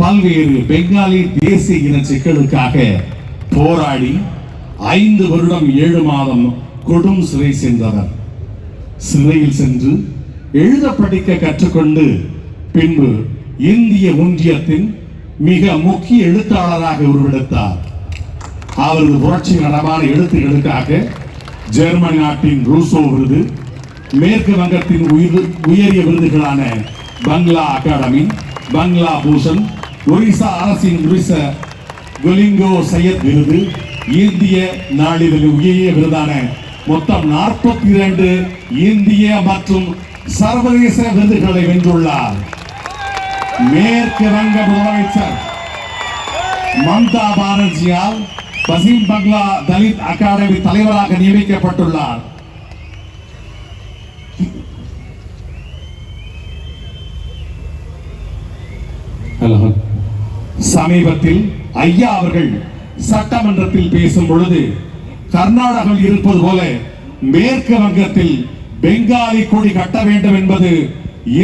பல்வேறு பெங்காலி தேசிய இன சிக்கலுக்காக போராடி ஐந்து வருடம் ஏழு மாதம் கொடும் சிறை சென்றவர். சிறையில் சென்று எழுத படிக்க கற்றுக்கொண்டு பின்பு இந்திய ஒன்றியத்தின் மிக முக்கிய எழுத்தாளராக உருவெடுத்தார். அவரது புரட்சி நடமான எழுத்துகளுக்காக ஜெர்மனி நாட்டின் ரூசோ விருது மேற்கு வங்கத்தின் உயிர் உயரிய விருதுகளான பங்களா அகாடமி பங்களா பூஷன் ஒரிசா அரசின் ஒரிச கொலிங்கோ சையத் விருது இந்திய நாளிதழ் உயரிய விருதான மொத்தம் நாற்பத்தி இரண்டு இந்திய மற்றும் சர்வதேச விருதுகளை வென்றுள்ளார். மேற்கு வங்க முதலமைச்சர் மம்தா பானர்ஜியால் பசிம் பங்களா தலித் அகாடமி தலைவராக நியமிக்கப்பட்டுள்ளார். சமீபத்தில் ஐயா அவர்கள் சட்டமன்றத்தில் பேசும் பொழுது கர்நாடகம் இருப்பது போல மேற்கு வங்கத்தில் பெங்காலி கொடி கட்ட வேண்டும் என்பது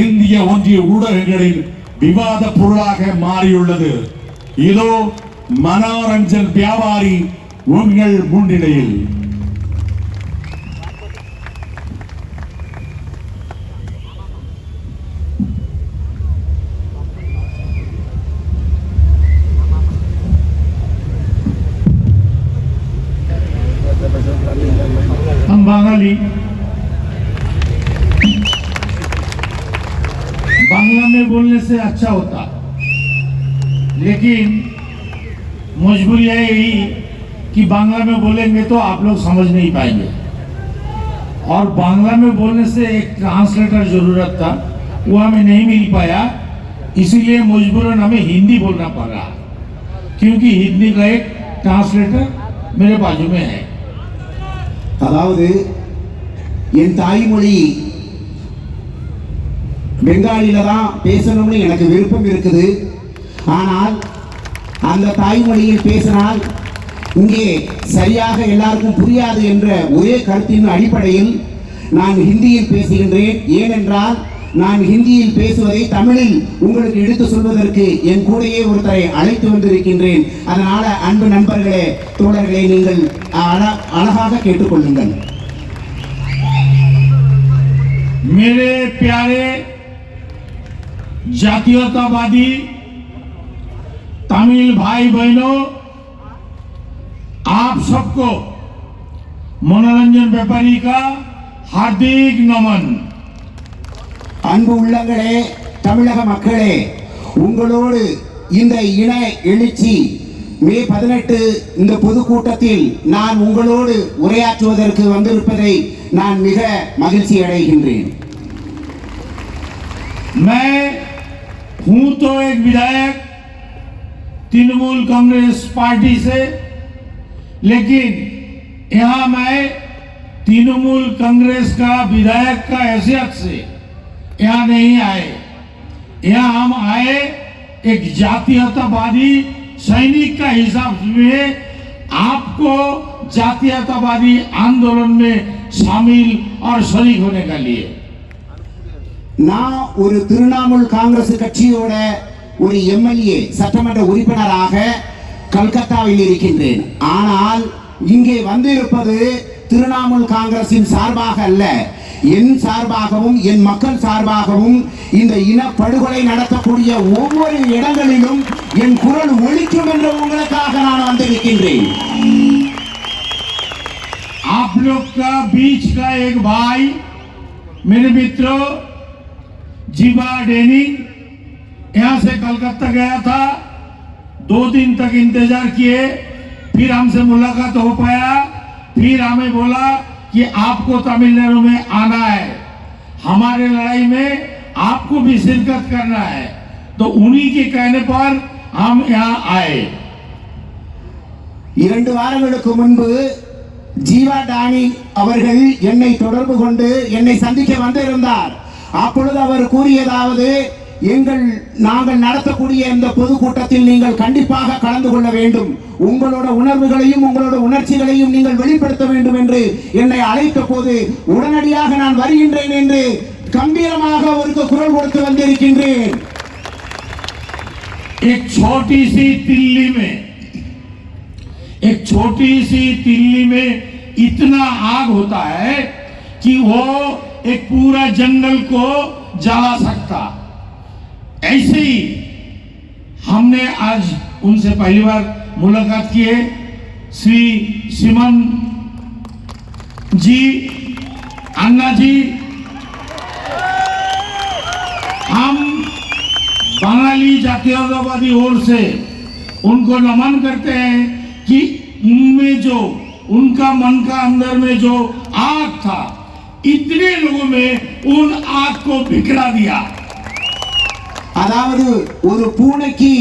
இந்திய ஒன்றிய ஊடகங்களில் விவாத பொருளாக மாறியுள்ளது. இதோ மனோரஞ்சன் வியாபாரி உங்கள் முன்னிலையில். लेकिन मजबूरी है यही कि बांग्ला में बोलेंगे तो आप लोग समझ नहीं पाएंगे और बांग्ला में बोलने से एक ट्रांसलेटर जरूरत था वो हमें नहीं मिल पाया इसीलिए मजबूरन हमें हिंदी बोलना पड़ा क्योंकि हिंदी का एक ट्रांसलेटर मेरे बाजू में है அதாவது என் தாய்மொழி பெங்காலில தான் பேசணும்னு எனக்கு விருப்பம் இருக்குது ஆனால் அந்த தாய்மொழியில் பேசினால் இங்கே சரியாக எல்லாருக்கும் புரியாது என்ற ஒரே கருத்தின் அடிப்படையில் நான் ஹிந்தியில் பேசுகின்றேன் ஏனென்றால் நான் ஹிந்தியில் பேசுவதை தமிழில் உங்களுக்கு எடுத்து சொல்வதற்கு என் கூடையே ஒருத்தரை அழைத்து வந்திருக்கின்றேன் அதனால அன்பு நண்பர்களே தோழர்களே நீங்கள் அழ- அழகாக கேட்டுக்கொள்ளுங்கள் मेरे प्यारे जातीयतावादी तमिल भाई बहनों आप सबको मनोरंजन व्यापारी का हार्दिक नमन அன்பு உள்ளங்களே தமிழக மக்களே உங்களோடு இந்த இன எழுச்சி மே பதினெட்டு இந்த பொதுக்கூட்டத்தில் நான் உங்களோடு உரையாற்றுவதற்கு வந்திருப்பதை நான் மிக மகிழ்ச்சி அடைகின்றேன் मैं हूं तो एक विधायक तृणमूल कांग्रेस पार्टी से लेकिन यहां मैं तृणमूल कांग्रेस का विधायक का हैसियत से यहाँ नहीं आए यहाँ हम आए एक जातीयतावादी सैनिक का हिसाब में आपको जातीयतावादी आंदोलन में शामिल और शरीक होने का लिए நான் ஒரு திரிணாமுல் காங்கிரஸ் கட்சியோட ஒரு எம்எல்ஏ சட்டமன்ற உறுப்பினராக கல்கத்தாவில் இருக்கின்றேன் ஆனால் இங்கே வந்திருப்பது திரிணாமுல் காங்கிரசின் சார்பாக அல்ல என் சார்பாகவும் என் மக்கள் சார்பாகவும் இந்த இன படுகொலை நடத்தக்கூடிய ஒவ்வொரு இடங்களிலும் என் குரல் ஒலிக்கும் என்று உங்களுக்காக நான் வந்திருக்கின்றேன் आप लोग का बीच का एक भाई मेरे मित्रों जीवा डेनिंग यहाँ से कलकत्ता गया था दो दिन तक इंतजार किए फिर हमसे मुलाकात हो पाया फिर हमें बोला कि आपको तमिलनाडु में आना है हमारे लड़ाई में आपको भी शिरकत करना है तो उन्हीं के कहने पर हम यहाँ आए இரண்டு வாரங்களுக்கு முன்பு ஜீவா டானி அவர்கள் என்னை தொடர்பு கொண்டு என்னை சந்திக்க வந்திருந்தார் அப்பொழுது அவர் கூறியதாவது எங்கள் நாங்கள் நடத்தக்கூடிய இந்த பொதுக்கூட்டத்தில் நீங்கள் கண்டிப்பாக கலந்து கொள்ள வேண்டும் உங்களோட உணர்வுகளையும் உங்களோட உணர்ச்சிகளையும் நீங்கள் வெளிப்படுத்த வேண்டும் என்று என்னை அழைத்த போது உடனடியாக நான் வருகின்றேன் என்று கம்பீரமாக அவருக்கு குரல் கொடுத்து வந்திருக்கின்றேன் एक छोटी सी तिल्ली में एक छोटी सी तिल्ली में इतना आग होता है कि वो एक पूरा जंगल को जला सकता ऐसे ही हमने आज उनसे पहली बार मुलाकात की है। श्री सिमन जी, अन्ना जी। हम बंगाली जातीयतावादी ओर से उनको नमन करते हैं कि उनमें जो, उनका मन का अंदर में जो आग था, इतने लोगों में उन आग को बिखरा दिया। அதாவது ஒரு பூனைக்கு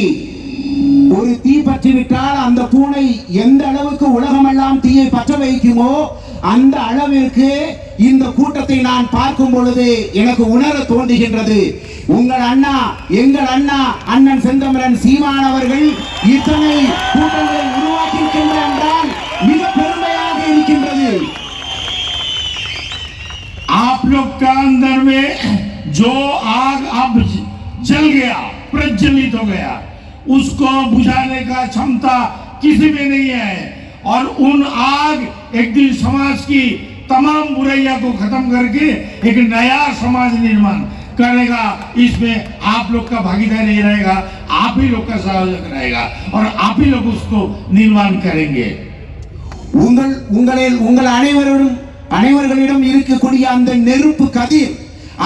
ஒரு தீ பற்றி விட்டால் அந்த பூனை எந்த அளவுக்கு உலகமெல்லாம் தீயை பற்ற வைக்குமோ அந்த அளவிற்கு இந்த கூட்டத்தை நான் பார்க்கும் பொழுது எனக்கு உணர தோன்றுகின்றது உங்கள் அண்ணா எங்கள் அண்ணா அண்ணன் செந்தமிரன் சீமான் அவர்கள் இத்தனை கூட்டங்களை உருவாக்கியிருக்கின்றார் என்றால் மிக பெருமையாக இருக்கின்றது आप लोग का अंदर में जो आग अब जल गया प्रज्वलित हो गया उसको बुझाने का क्षमता किसी में नहीं है और उन आग एक दिन समाज की तमाम बुराइयां को खत्म करके एक नया समाज निर्माण करेगा इसमें आप लोग का भागीदारी रहेगा आप ही लोग का सहयोग रहेगा और आप ही लोग उसको निर्माण करेंगे உங்கள் உங்களில் உங்கள் அனைவரும் அனைவர்களிடம் இருக்கக்கூடிய அந்த நெருப்பு கதிர்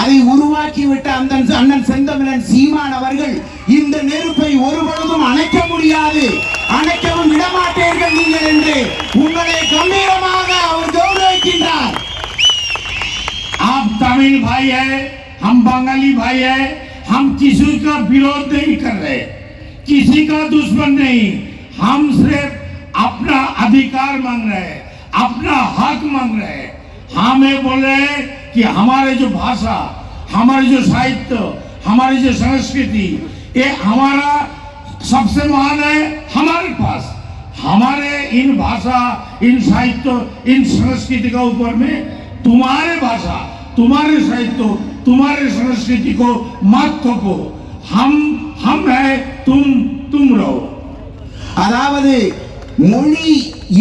அதை உருவாக்கிவிட்ட அந்த அண்ணன் செந்தமிழன் சீமான் அவர்கள் இந்த நெருப்பை ஒருபொழுதும் அணைக்க முடியாது அணைக்கவும் விடமாட்டீர்கள் நீங்கள் என்று உங்களை கம்பீரமாக அவர் கௌரவிக்கின்றார் आप तमिल भाई है हम बंगाली भाई है हम किसी का विरोध नहीं कर रहे किसी का दुश्मन नहीं हम सिर्फ अपना अधिकार मांग रहे हैं अपना हक मांग रहे हैं हम ये बोल रहे हैं कि हमारे जो भाषा हमारे जो साहित्य हमारी जो संस्कृति ये हमारा सबसे महान है हमारे पास हमारे इन भाषा इन साहित्य इन संस्कृति का ऊपर में तुम्हारे भाषा तुम्हारे साहित्य तुम्हारे संस्कृति को मत थोपो हम हम है तुम तुम रहो அதாவது மொழி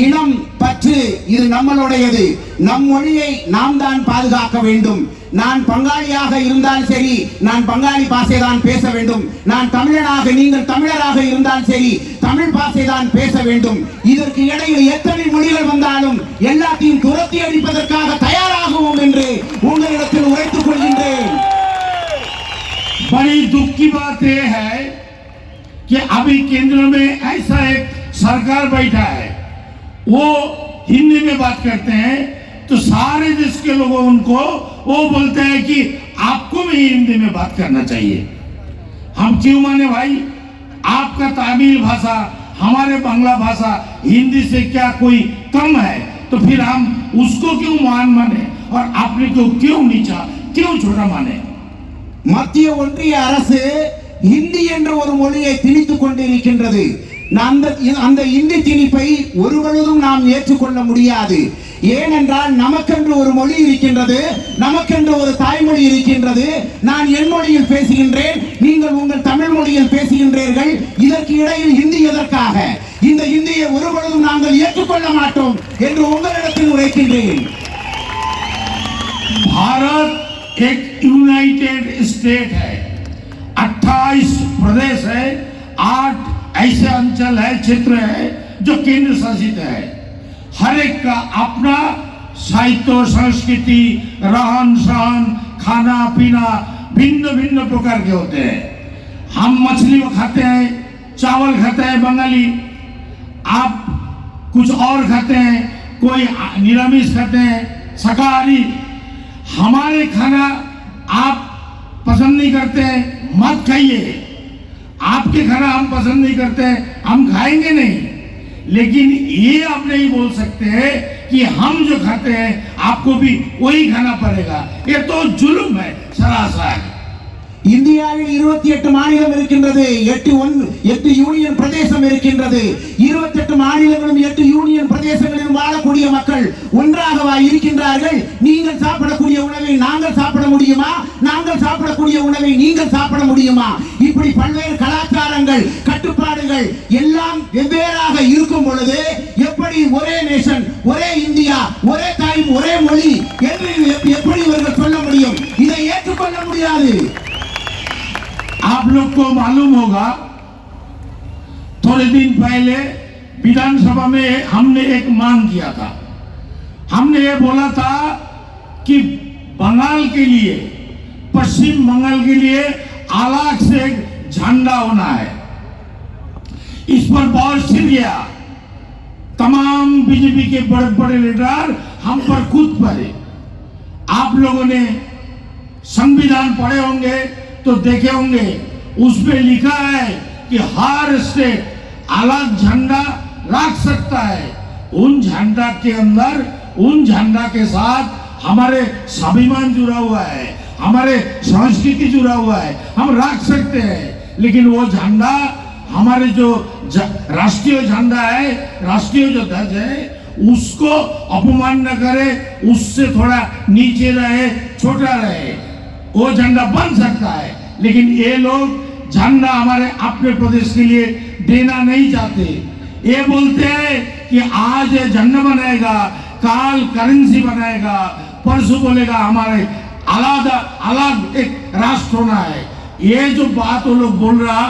இனம் பற்று இது நம்மளுடையது நம் மொழியை நாம் தான் பாதுகாக்க வேண்டும் நான் பங்காளியாக இருந்தால் சரி நான் பங்காளி பாஷை தான் பேச வேண்டும் நான் தமிழனாக நீங்கள் தமிழராக இருந்தால் சரி தமிழ் பாஷை தான் பேச வேண்டும் இதற்கு இடையில் எத்தனை மொழிகள் வந்தாலும் எல்லாத்தையும் துரத்தி அடிப்பதற்காக தயாராகுவோம் என்று உங்களிடத்தில் உரைத்துக் கொள்கின்றேன் बड़ी दुख की बात यह है कि अभी केंद्र में ऐसा एक सरकार बैठा है वो हिंदी में बात करते हैं तो सारे देश के लोग उनको वो बोलते हैं कि आपको भी हिंदी में बात करना चाहिए हम क्यों माने भाई आपका तमिल भाषा हमारे बांग्ला भाषा हिंदी से क्या कोई कम है तो फिर हम उसको क्यों मान माने और आपने को क्यों नीचा क्यों छोटा माने மத்திய ஒன்றிய அரசு ஹிந்தி என்ற ஒரு மொழியை திணித்துக் கொண்டிருக்கின்றது நான் அந்த அந்த இந்தி திணிப்பை ஒருபொழுதும் நாம் ஏற்றுக்கொள்ள முடியாது ஏனென்றால் நமக்கென்று ஒரு மொழி இருக்கின்றது நமக்கென்று ஒரு தாய்மொழி இருக்கின்றது நான் என் மொழியில் பேசுகின்றேன் நீங்கள் உங்கள் தமிழ் மொழியில் பேசுகின்றீர்கள் இதற்கு இடையில் ஹிந்தி எதற்காக இந்த ஹிந்தியை ஒருபொழுதும் நாங்கள் ஏற்றுக்கொள்ள மாட்டோம் என்று உங்களிடத்தில் உரைக்கின்றேன் भारत एक यूनाइटेड स्टेट है 28 प्रदेश है आठ ऐसे अंचल है क्षेत्र है जो केंद्र शासित है हर एक का अपना साहित्य संस्कृति रहन सहन खाना पीना भिन्न भिन्न प्रकार के होते हैं हम मछली खाते हैं चावल खाते हैं बंगाली आप कुछ और खाते हैं कोई निरामिष खाते हैं शाकाहारी हमारे खाना आप पसंद नहीं करते हैं मत खाइए आपके खाना हम पसंद नहीं करते, हम खाएँगे नहीं। लेकिन ये आप नहीं बोल सकते कि हम जो खाते हैं, आपको भी वही खाना पड़ेगा। ये तो जुल्म है, सरासर। இந்தியாவில் இருபத்தி எட்டு மாநிலம் இருக்கின்றது எட்டு ஒன் எட்டு யூனியன் பிரதேசம் இருக்கின்றது. இருபத்தி எட்டு மாநிலங்களும் எட்டு யூனியன் பிரதேசங்களிலும் வாழக்கூடிய மக்கள் ஒன்றாகவா இருக்கின்றார்கள்? நீங்கள் சாப்பிடக்கூடிய உணவை நாங்கள் சாப்பிட முடியுமா? நாங்கள் சாப்பிடக்கூடிய உணவை நீங்கள் சாப்பிட முடியுமா? இப்படி பல்வேறு கலாச்சாரங்கள் கட்டுப்பாடுகள் எல்லாம் வெவ்வேறாக இருக்கும் பொழுது எப்படி ஒரே நேஷன் ஒரே இந்தியா ஒரே தாய் ஒரே மொழி என்று எப்படி இவர்கள் சொல்ல முடியும்? இதை ஏற்றுக்கொள்ள முடியாது. आप लोग को मालूम होगा, थोड़े दिन पहले विधानसभा में हमने एक मांग किया था। हमने ये बोला था कि बंगाल के लिए, पश्चिम बंगाल के लिए अलग से एक झंडा होना है। इस पर बहुत छिड़ गया। तमाम बीजेपी के बड़े बड़े लीडर हम पर कूद पड़े। आप लोगों ने संविधान पढ़े होंगे तो देखे होंगे उसमें लिखा है कि हर स्टेट अलग झंडा रख सकता है उन झंडा के अंदर उन झंडा के साथ हमारे स्वाभिमान जुड़ा हुआ है हमारे संस्कृति जुड़ा हुआ है हम रख सकते हैं लेकिन वो झंडा हमारे जो ज- राष्ट्रीय झंडा है राष्ट्रीय जो ध्वज है उसको अपमान न करे उससे थोड़ा नीचे रहे छोटा रहे वो झंडा बन सकता है लेकिन ये लोग झंडा हमारे अपने प्रदेश के लिए देना नहीं चाहते। ये बोलते हैं कि आज ये झंडा बनाएगा, काल करेंसी बनाएगा, परसों बोलेगा हमारे अलग अलग एक राष्ट्र होना है। ये जो बात वो लोग बोल रहा,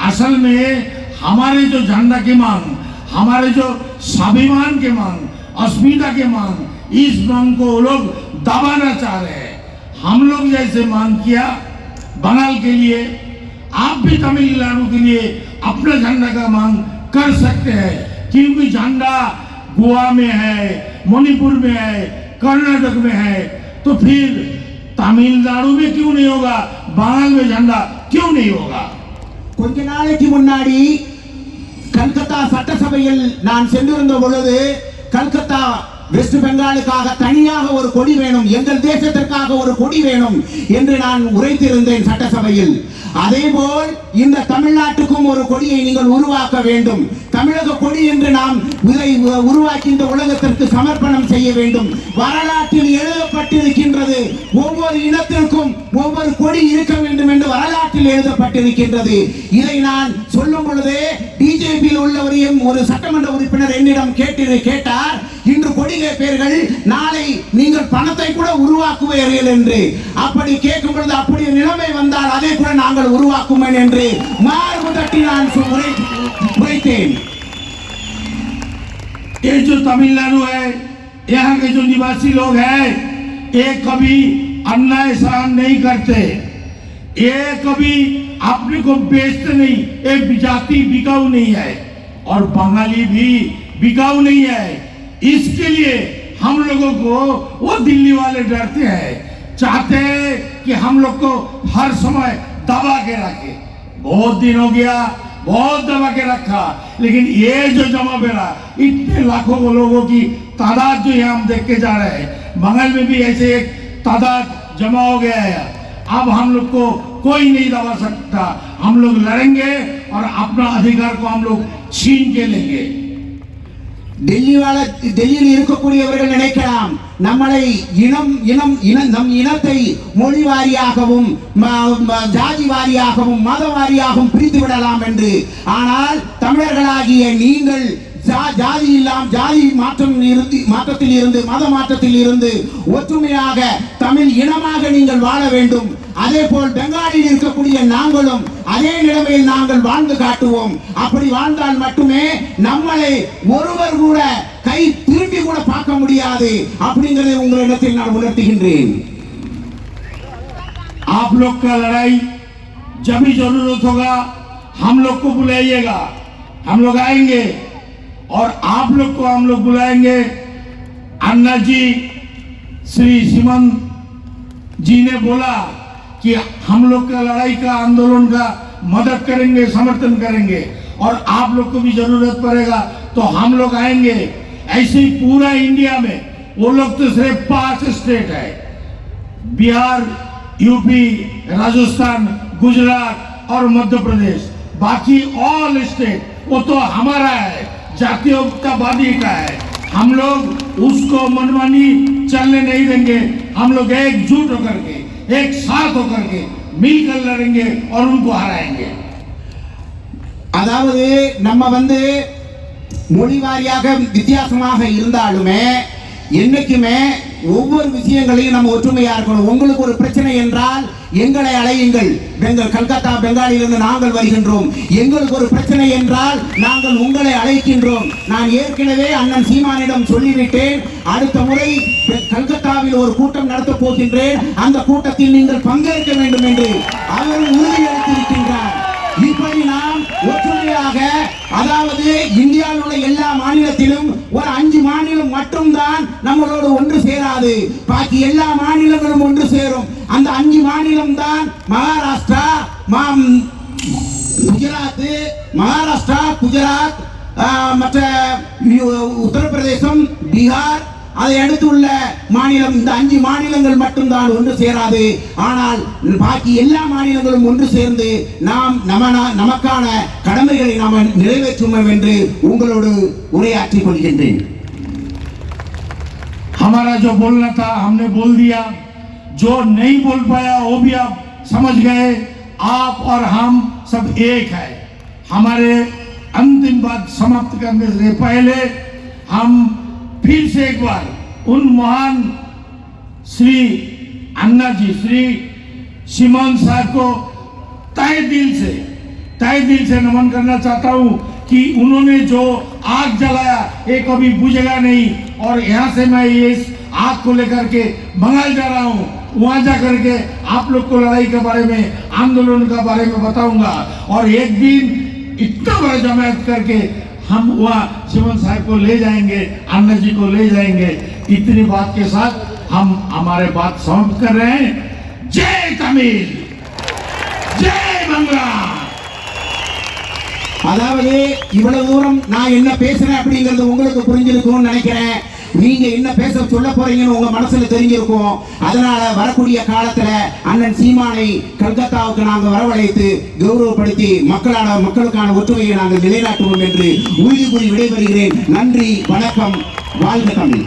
असल में हमारे जो झंडा की मांग हमारे जो स्वाभिमान के मांग अस्मिता के मांग इस मांग को वो लोग दबाना चाह रहे हैं। हम लोग जैसे मांग किया बंगाल के लिए आप भी तमिलनाडु के लिए अपना झंडा का मांग कर सकते हैं क्योंकि झंडा गोवा में है मणिपुर में है कर्नाटक में है तो फिर तमिलनाडु में क्यों नहीं होगा बंगाल में झंडा क्यों नहीं होगा கொஞ்ச நாளைக்கு முன்னாடி கல்கத்தா சட்டசபையில் நான் சென்றிருந்த பொழுது கல்கத்தா வெஸ்ட் பெங்காலுக்காக தனியாக ஒரு கொடி வேணும் எங்கள் தேசத்திற்காக ஒரு கொடி வேணும் என்று நான் உரைத்திருந்தேன் சட்டசபையில். அதேபோல் இந்த தமிழ்நாட்டுக்கும் ஒரு கொடியை நீங்கள் உருவாக்க வேண்டும். தமிழக கொடி என்று நாம் இதை உருவாக்கி இந்த உலகத்திற்கு சமர்ப்பணம் செய்ய வேண்டும். வரலாற்றில் எழுதப்பட்டிருக்கின்றது ஒவ்வொரு இனத்திற்கும் ஒவ்வொரு கொடி இருக்க வேண்டும் என்று வரலாற்றில் எழுதப்பட்டிருக்கின்றது. இதை நான் சொல்லும் பொழுதே பிஜேபியில் உள்ளவரையும் ஒரு சட்டமன்ற உறுப்பினர் என்னிடம் கேட்டு கேட்டார் இன்று கொடி கேட்பீர்கள் நாளை நீங்கள் பணத்தை கூட உருவாக்குவீர்கள் என்று அப்படி கேட்கும் பொழுது அப்படி நிலைமை வந்தால் அதை கூட நாங்கள் உருவாக்குவேன் என்று மார்பு தட்டி நான் சொ- உரை- உரைத்தேன் ये जो तमिलनाडु है यहाँ के जो निवासी लोग हैं ये कभी अन्याय सहन नहीं करते ये कभी अपने को बेचते नहीं ये जाति बिकाऊ नहीं है और बंगाली भी बिकाऊ नहीं है इसके लिए हम लोगों को वो दिल्ली वाले डरते हैं चाहते हैं कि हम लोग को हर समय दबा के रखे बहुत दिन हो गया बहुत दबा के रखा लेकिन ये जो जमा बेरा इतने लाखों लोगों की तादाद जो है हम देख के जा रहे हैं बंगाल में भी ऐसे एक तादाद जमा हो गया है अब हम लोग को कोई नहीं दबा सकता हम लोग लड़ेंगे और अपना अधिकार को हम लोग छीन के लेंगे டெல்லி வாழ டெல்லியில் இருக்கக்கூடியவர்கள் நினைக்கலாம். நம்மளை இனம் இனம் இன நம் இனத்தை மொழி வாரியாகவும் ஜாதி வாரியாகவும் மத வாரியாகவும் பிரித்து விடலாம் என்று. ஆனால் தமிழர்களாகிய நீங்கள் ஜாதி இல்லாம் ஜாதி மாற்றம் இருந்து மாற்றத்தில் இருந்து மத மாற்றத்தில் இருந்து ஒற்றுமையாக தமிழ் இனமாக நீங்கள் வாழ வேண்டும். அதே போல் பெங்காலில் இருக்கக்கூடிய நாங்களும் அதே நிலைமையில் நாங்கள் வாழ்ந்து காட்டுவோம் அப்படி வாழ்ந்தால் மட்டுமே நம்மளை ஒருவர் கூட கை திரும்பி கூட பார்க்க முடியாது அப்படிங்கறதை உங்களிடத்தில் நான் உணர்த்துகின்றேன் आप लोग का लड़ाई जब भी जरूरत होगा हम लोग को बुलाइएगा हम लोग आएंगे और आप लोग को हम लोग बुलाएंगे अन्ना जी श्री सिमन जी ने बोला कि हम लोग का लड़ाई का आंदोलन का मदद करेंगे, समर्थन करेंगे और आप लोग को भी ज़रूरत पड़ेगा तो हम लोग आएँगे। ऐसे ही पूरा इंडिया में वो लोग तो सिर्फ़ पाँच स्टेट है। बिहार, यूपी, राजस्थान, गुजरात और मध्य प्रदेश। बाकी ऑल स्टेट, वो तो हमारा है जातीयतावादी का है। हम लोग उसको मनमानी चलने नहीं देंगे हम लोग एकजुट होकर के एक साथ होकर के मिलकर लड़ेंगे और उनको हराएंगे அதாவது நம்ம வந்து மொழி வாரியாக வித்தியாசமாக இருந்தாலுமே என்னைக்குமே ஒவ்வொரு விஷயங்களையும் நம்ம ஒற்றுமையா இருக்கணும். உங்களுக்கு ஒரு பிரச்சனை என்றால் எங்களை அழையுங்கள் பெங்கள் கல்கத்தா பெங்காலிலிருந்து நாங்கள் வருகின்றோம். எங்களுக்கு ஒரு பிரச்சனை என்றால் நாங்கள் உங்களை அழைக்கின்றோம். நான் ஏற்கனவே அண்ணன் சீமானிடம் சொல்லிவிட்டேன். அடுத்த முறை பெ- கல்கத்தாவில் ஒரு கூட்டம் நடத்தப் போகின்றேன். அந்த கூட்டத்தில் நீங்கள் பங்கேற்க வேண்டும் என்று அவர் உறுதியளித்திருக்கின்றார். இப்படி நாம் அதாவது இந்தியாவில் உள்ள எல்லா மாநிலத்திலும் ஒரு அஞ்சு மாநிலம் மட்டும்தான் நம்மளோடு ஒன்று சேராது. பாக்கி எல்லா மாநிலங்களும் ஒன்று சேரும். அந்த அஞ்சு மாநிலம் தான் மகாராஷ்டிரா மாம் குஜராத் மகாராஷ்டிரா குஜராத் மற்ற உத்தரப்பிரதேசம் பீகார் அதை அடுத்து உள்ள மாநிலம் இந்த அஞ்சு மாநிலங்கள் மட்டும்தான் ஒன்று சேராது ஆனால் பாக்கி எல்லா மாநிலங்களும் ஒன்று சேர்ந்து நாம் நம நமக்கான கடமைகளை நாம் நிறைவேற்றுவோம் என்று உங்களோடு உரையாற்றிக் கொள்கின்றேன் हमारा जो बोलना था हमने बोल दिया जो नहीं बोल पाया वो भी आप समझ गए आप और हम सब एक है हमारे अंतिम बात समाप्त करने से पहले हम फिर से एक बार उन महान श्री अन्ना जी श्री सिमोन साहब को तय दिल से, तय दिल से नमन करना चाहता हूँ कि उन्होंने जो आग जलाया, ये कभी बुझेगा नहीं और यहाँ से मैं इस आग को लेकर के बंगाल जा रहा हूँ। वहाँ जा करके आप लोग को लड़ाई के बारे में, आंदोलन के बारे में बताऊँगा। और एक दिन इतना बड़ा जमायत करके हम वहाँ शिवन साहब को ले जाएंगे अन्ना जी को ले जाएंगे इतनी बात के साथ हम हमारे बात समाप्त कर रहे हैं जय तमिल जय बंगला அதாவது இவ்வளவு தூரம் நான் என்ன பேசுறேன் அப்படிங்கிறது உங்களுக்கு புரிஞ்சிருக்கும்னு நினைக்கிறேன் நீங்க என்ன பேச சொல்ல போறீங்கன்னு உங்க மனசுல தெரிஞ்சிருக்கும். அதனால வரக்கூடிய காலத்துல அண்ணன் சீமானை கல்கத்தாவுக்கு நாங்க வரவழைத்து கௌரவப்படுத்தி மக்களான மக்களுக்கான ஒற்றுமையை நாங்கள் நிலைநாட்டுவோம் என்று உறுதி கூறி விடைபெறுகிறேன். நன்றி வணக்கம். வாழ்க தமிழ்.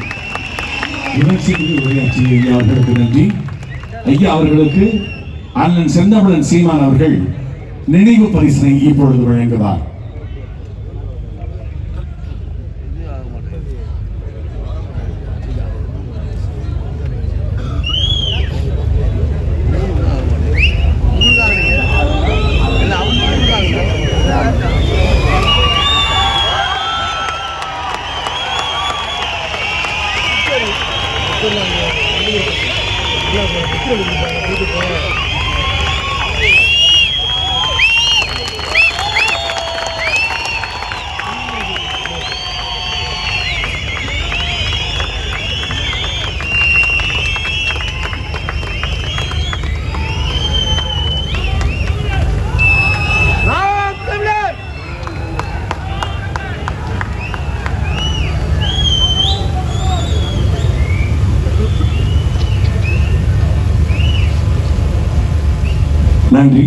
உரையாற்றிய ஐயா அவர்களுக்கு நன்றி. ஐயா அவர்களுக்கு அண்ணன் செந்தமிழன் சீமான் அவர்கள் நினைவு பரிசனை இப்பொழுது வழங்குவார். இல்லை நன்றி